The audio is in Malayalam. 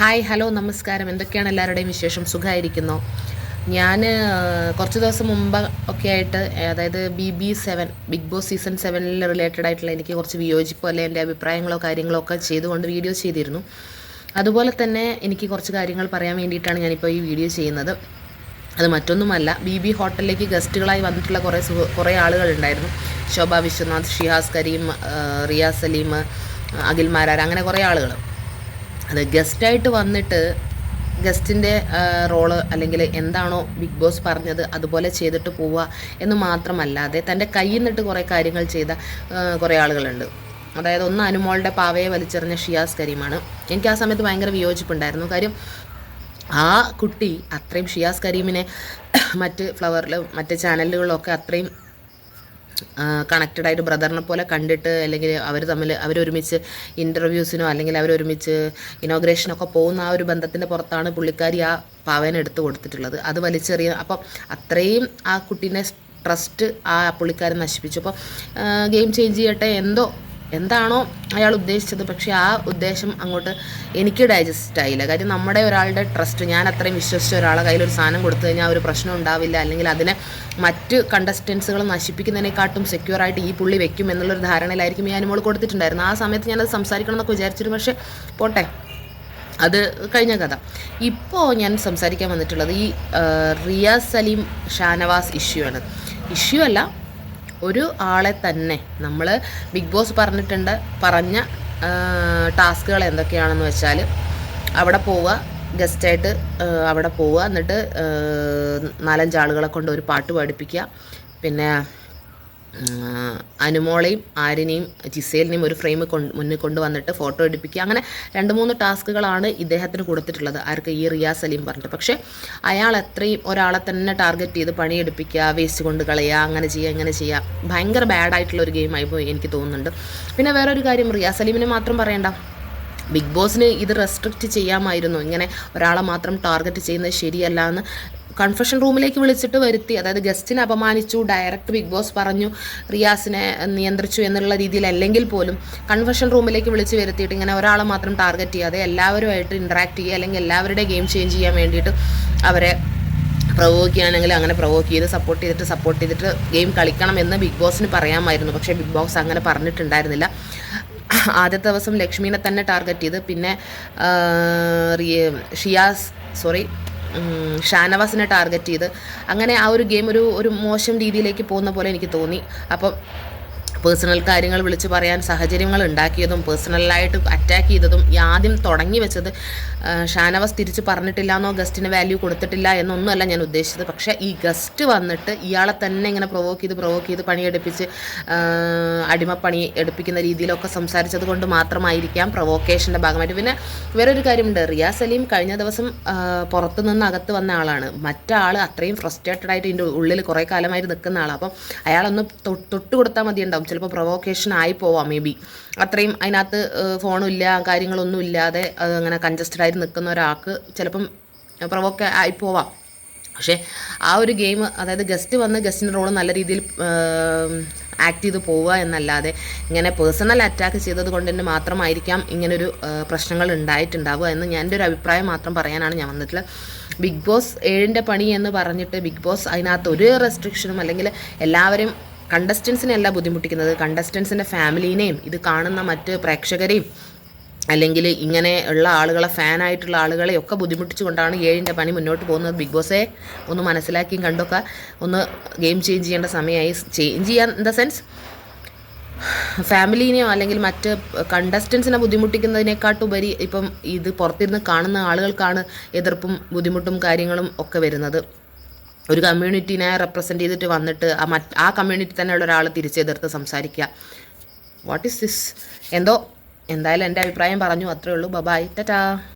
ഹായ് ഹലോ നമസ്കാരം. എന്തൊക്കെയാണ് എല്ലാവരുടെയും വിശേഷം? സുഖമായിരിക്കുന്നു? ഞാൻ കുറച്ച് ദിവസം മുമ്പ് ഒക്കെ ആയിട്ട് അതായത് B B seven Big Boss season സെവനിൽ റിലേറ്റഡ് ആയിട്ടുള്ള എനിക്ക് കുറച്ച് വിയോജിപ്പോ അല്ലെ എന്റെ അഭിപ്രായങ്ങളോ കാര്യങ്ങളോ ഒക്കെ ചെയ്തുകൊണ്ട് വീഡിയോ ചെയ്തിരുന്നു. അതുപോലെ തന്നെ എനിക്ക് കുറച്ച് കാര്യങ്ങൾ പറയാൻ വേണ്ടിയിട്ടാണ് ഞാനിപ്പോൾ ഈ വീഡിയോ ചെയ്യുന്നത്. അത് മറ്റൊന്നുമല്ല ബി ബി ഹോട്ടലിലേക്ക് ഗസ്റ്റുകളായി വന്നിട്ടുള്ള കുറേ സുഹ കുറേ ആളുകളുണ്ടായിരുന്നു ശോഭ വിശ്വനാഥ് ഷിഹാസ് കരീം റിയാസ് സലീം അഖിൽ മാരാർ അങ്ങനെ കുറേ ആളുകൾ. അത് ഗസ്റ്റായിട്ട് വന്നിട്ട് ഗസ്റ്റിന്റെ റോൾ അല്ലെങ്കിൽ എന്താണോ ബിഗ് ബോസ് പറഞ്ഞത് അതുപോലെ ചെയ്തിട്ട് പോവുക എന്ന് മാത്രമല്ലാതെ തന്റെ കയ്യിൽ നിന്നിട്ട് കുറേ കാര്യങ്ങൾ ചെയ്ത കുറേ ആളുകളുണ്ട്. അതായത് ഒന്ന് അനുമോളുടെ പാവയെ വലിച്ചെറിഞ്ഞ ഷിയാസ് കരീമാണ്. എനിക്ക് ആ സമയത്ത് ഭയങ്കര വിയോജിപ്പുണ്ടായിരുന്നു. കാര്യം ആ കുട്ടി അത്രയും ഷിയാസ് കരീമിനെ മറ്റ് ഫ്ലവറിലും മറ്റ് ചാനലുകളിലൊക്കെ അത്രയും കണക്റ്റഡ് ആയിട്ട് ബ്രദറിനെ പോലെ കണ്ടിട്ട് അല്ലെങ്കിൽ അവർ തമ്മിൽ അവരൊരുമിച്ച് ഇന്റർവ്യൂസിനോ അല്ലെങ്കിൽ അവരൊരുമിച്ച് ഇനോഗ്രേഷനൊക്കെ പോകുന്ന ആ ഒരു ബന്ധത്തിന്റെ പുറത്താണ് പുള്ളിക്കാരി ആ പാവേന എടുത്തു കൊടുത്തിട്ടുള്ളത്. അത് വലിച്ചെറിയ അപ്പം അത്രയും ആ കുട്ടീനെ ട്രസ്റ്റ് ആ പുള്ളിക്കാരൻ നശിപ്പിച്ചു. അപ്പോൾ ഗെയിം ചേഞ്ച് ചെയ്യട്ടെ എന്തോ എന്താണോ അയാൾ ഉദ്ദേശിച്ചത്. പക്ഷേ ആ ഉദ്ദേശം അങ്ങോട്ട് എനിക്ക് ഡൈജസ്റ്റ് ആയില്ല. കാര്യം നമ്മുടെ ഒരാളുടെ ട്രസ്റ്റ് ഞാൻ അത്രയും വിശ്വസിച്ച ഒരാളെ കയ്യിൽ ഒരു സാധനം കൊടുത്തു കഴിഞ്ഞാൽ ഒരു പ്രശ്നം ഉണ്ടാവില്ല. അല്ലെങ്കിൽ അതിനെ മറ്റ് കണ്ടസ്റ്റൻസുകൾ നശിപ്പിക്കുന്നതിനെക്കാട്ടും സെക്യൂർ ആയിട്ട് ഈ പുള്ളി വെക്കും എന്നുള്ളൊരു ധാരണയിലായിരിക്കും ഈ അനുമോൾ കൊടുത്തിട്ടുണ്ടായിരുന്നു ആ സമയത്ത് ഞാനത് സംസാരിക്കണം എന്നൊക്കെ വിചാരിച്ചിരുന്നു. പക്ഷേ പോട്ടെ അത് കഴിഞ്ഞ കഥ. ഇപ്പോൾ ഞാൻ സംസാരിക്കാൻ വന്നിട്ടുള്ളത് ഈ റിയാസ് സലീം ഷാനവാസ് ഇഷ്യൂ ആണ്. ഇഷ്യൂ അല്ല ഒരു ആളെ തന്നെ നമ്മൾ ബിഗ് ബോസ് പറഞ്ഞിട്ടുണ്ട് പറഞ്ഞ ടാസ്കുകൾ എന്തൊക്കെയാണെന്ന് വെച്ചാൽ അവിടെ പോവുക ഗസ്റ്റായിട്ട് അവിടെ പോവുക എന്നിട്ട് നാലഞ്ച് ആളുകളെ കൊണ്ട് ഒരു പാട്ട് പഠിപ്പിക്കുക പിന്നെ അനുമോളെയും ആര്യനെയും ജിസേലിനെയും ഒരു ഫ്രെയിം കൊണ്ട് മുന്നിൽ കൊണ്ടുവന്നിട്ട് ഫോട്ടോ എടുപ്പിക്കുക. അങ്ങനെ രണ്ട് മൂന്ന് ടാസ്കുകളാണ് ഇദ്ദേഹത്തിന് കൊടുത്തിട്ടുള്ളത്. ആർക്ക് ഈ റിയാസ് അലീം പറഞ്ഞിട്ട്. പക്ഷേ അയാൾ എത്രയും ഒരാളെ തന്നെ ടാർഗറ്റ് ചെയ്ത് പണിയെടുപ്പിക്കുക വേസ്റ്റ് കൊണ്ട് കളയുക അങ്ങനെ ചെയ്യുക ഇങ്ങനെ ചെയ്യുക ഭയങ്കര ബാഡായിട്ടുള്ള ഒരു ഗെയിമായി പോയി എനിക്ക് തോന്നുന്നുണ്ട്. പിന്നെ വേറൊരു കാര്യം റിയാസ് സലീമിനെ മാത്രം പറയണ്ട. ബിഗ് ബോസിന് ഇത് റെസ്ട്രിക്റ്റ് ചെയ്യാമായിരുന്നു. ഇങ്ങനെ ഒരാളെ മാത്രം ടാർഗറ്റ് ചെയ്യുന്നത് ശരിയല്ല എന്ന് കൺഫഷൻ റൂമിലേക്ക് വിളിച്ചിട്ട് വരുത്തി. അതായത് ഗസ്റ്റിനെ അപമാനിച്ചു ഡയറക്റ്റ് ബിഗ് ബോസ് പറഞ്ഞു റിയാസിനെ നിയന്ത്രിച്ചു എന്നുള്ള രീതിയിൽ അല്ലെങ്കിൽ പോലും കൺഫഷൻ റൂമിലേക്ക് വിളിച്ച് വരുത്തിയിട്ട് ഇങ്ങനെ ഒരാളെ മാത്രം ടാർഗറ്റ് ചെയ്യാതെ എല്ലാവരുമായിട്ട് ഇൻട്രാക്ട് ചെയ്യുക അല്ലെങ്കിൽ എല്ലാവരുടെ ഗെയിം ചേഞ്ച് ചെയ്യാൻ വേണ്ടിയിട്ട് അവരെ പ്രൊവോക്ക് ചെയ്യാനെങ്കിൽ അങ്ങനെ പ്രവോക്ക് ചെയ്ത് സപ്പോർട്ട് ചെയ്തിട്ട് സപ്പോർട്ട് ചെയ്തിട്ട് ഗെയിം കളിക്കണം എന്ന് ബിഗ് ബോസിന് പറയാമായിരുന്നു. പക്ഷേ ബിഗ് ബോസ് അങ്ങനെ പറഞ്ഞിട്ടുണ്ടായിരുന്നില്ല. ആദ്യത്തെ ദിവസം ലക്ഷ്മീനെ തന്നെ ടാർഗറ്റ് ചെയ്ത്. പിന്നെ ഷിയാസ് സോറി ഷാനവാസിനെ ടാർഗറ്റ് ചെയ്ത്. അങ്ങനെ ആ ഒരു ഗെയിം ഒരു ഒരു മോശം രീതിയിലേക്ക് പോകുന്ന പോലെ എനിക്ക് തോന്നി. അപ്പം പേഴ്സണൽ കാര്യങ്ങൾ വിളിച്ച് പറയാൻ സാഹചര്യങ്ങൾ ഉണ്ടാക്കിയതും പേഴ്സണലായിട്ട് അറ്റാക്ക് ചെയ്തതും ആദ്യം തുടങ്ങി വെച്ചത് ഷാനവാസ് തിരിച്ച് പറഞ്ഞിട്ടില്ല എന്നോ ഗസ്റ്റിന് വാല്യൂ കൊടുത്തിട്ടില്ല എന്നൊന്നുമല്ല ഞാൻ ഉദ്ദേശിച്ചത്. പക്ഷേ ഈ ഗസ്റ്റ് വന്നിട്ട് ഇയാളെ തന്നെ ഇങ്ങനെ പ്രൊവോക്ക് ചെയ്ത് പ്രൊവോക്ക് ചെയ്ത് പണിയെടുപ്പിച്ച് അടിമപ്പണി എടുപ്പിക്കുന്ന രീതിയിലൊക്കെ സംസാരിച്ചത് കൊണ്ട് മാത്രമായിരിക്കാം പ്രൊവോക്കേഷന്റെ ഭാഗമായിട്ട്. പിന്നെ വേറൊരു കാര്യമുണ്ട്. റിയാ സലീം കഴിഞ്ഞ ദിവസം പുറത്തു നിന്ന് അകത്ത് വന്ന ആളാണ്. മറ്റാൾ അത്രയും ഫ്രസ്ട്രേറ്റഡ് ആയിട്ട് ഇതിന്റെ ഉള്ളിൽ കുറേ കാലമായിട്ട് നിൽക്കുന്ന ആളാണ് അപ്പം അയാളൊന്ന് തൊട്ട് കൊടുത്താൽ മതി ഉണ്ടാവും ചിലപ്പോൾ പ്രൊവോക്കേഷൻ ആയി പോവാം മേ ബി അത്രയും അതിനകത്ത് ഫോണും ഇല്ല കാര്യങ്ങളൊന്നും ഇല്ലാതെ അങ്ങനെ കൺജസ്റ്റഡ് ആയിട്ട് നിൽക്കുന്ന ഒരാൾക്ക് ചിലപ്പം പ്രൊവോക്ക് ആയി പോവാം. പക്ഷേ ആ ഒരു ഗെയിം അതായത് ഗസ്റ്റ് വന്ന് ഗസ്റ്റിന്റെ റോൾ നല്ല രീതിയിൽ ആക്ട് ചെയ്ത് പോവുക എന്നല്ലാതെ ഇങ്ങനെ പേഴ്സണൽ അറ്റാക്ക് ചെയ്തത് കൊണ്ട് തന്നെ മാത്രമായിരിക്കാം ഇങ്ങനൊരു പ്രശ്നങ്ങൾ ഉണ്ടായിട്ടുണ്ടാവുക എന്ന് ഞാൻ എന്റെ ഒരു അഭിപ്രായം മാത്രം പറയാനാണ് ഞാൻ വന്നിട്ടുള്ളത്. ബിഗ് ബോസ് ഏഴിന്റെ പണി എന്ന് പറഞ്ഞിട്ട് ബിഗ് ബോസ് അതിനകത്ത് ഒരു റെസ്ട്രിക്ഷനും അല്ലെങ്കിൽ എല്ലാവരും കണ്ടസ്റ്റൻസിനെ അല്ല ബുദ്ധിമുട്ടിക്കുന്നത്. കണ്ടസ്റ്റൻസിന്റെ ഫാമിലീനെയും ഇത് കാണുന്ന മറ്റ് പ്രേക്ഷകരെയും അല്ലെങ്കിൽ ഇങ്ങനെ ഉള്ള ആളുകളെ ഫാനായിട്ടുള്ള ആളുകളെ ഒക്കെ ബുദ്ധിമുട്ടിച്ചുകൊണ്ടാണ് ഏഴിന്റെ പണി മുന്നോട്ട് പോകുന്നത്. ബിഗ് ബോസെ ഒന്ന് മനസ്സിലാക്കിയും കണ്ടൊക്കെ. ഒന്ന് ഗെയിം ചേഞ്ച് ചെയ്യേണ്ട സമയമായി. ചേഞ്ച് ചെയ്യാൻ ഇൻ ദ സെൻസ് ഫാമിലീനെയോ അല്ലെങ്കിൽ മറ്റ് കണ്ടസ്റ്റൻസിനെ ബുദ്ധിമുട്ടിക്കുന്നതിനെക്കാട്ടുപരി ഇപ്പം ഇത് പുറത്തിരുന്ന് കാണുന്ന ആളുകൾക്കാണ് എതിർപ്പും ബുദ്ധിമുട്ടും കാര്യങ്ങളും ഒക്കെ വരുന്നത്. ഒരു കമ്മ്യൂണിറ്റിനെ റെപ്രസെന്റ് ചെയ്തിട്ട് വന്നിട്ട് ആ മറ്റ് ആ കമ്മ്യൂണിറ്റി തന്നെയുള്ള ഒരാൾ തിരിച്ചെതിർത്ത് സംസാരിക്കുക. വാട്ട് ഈസ് ദിസ് എന്തോ എന്തായാലും എന്റെ അഭിപ്രായം പറഞ്ഞു. അത്രേ ഉള്ളൂ. ബബായ് ടാറ്റാ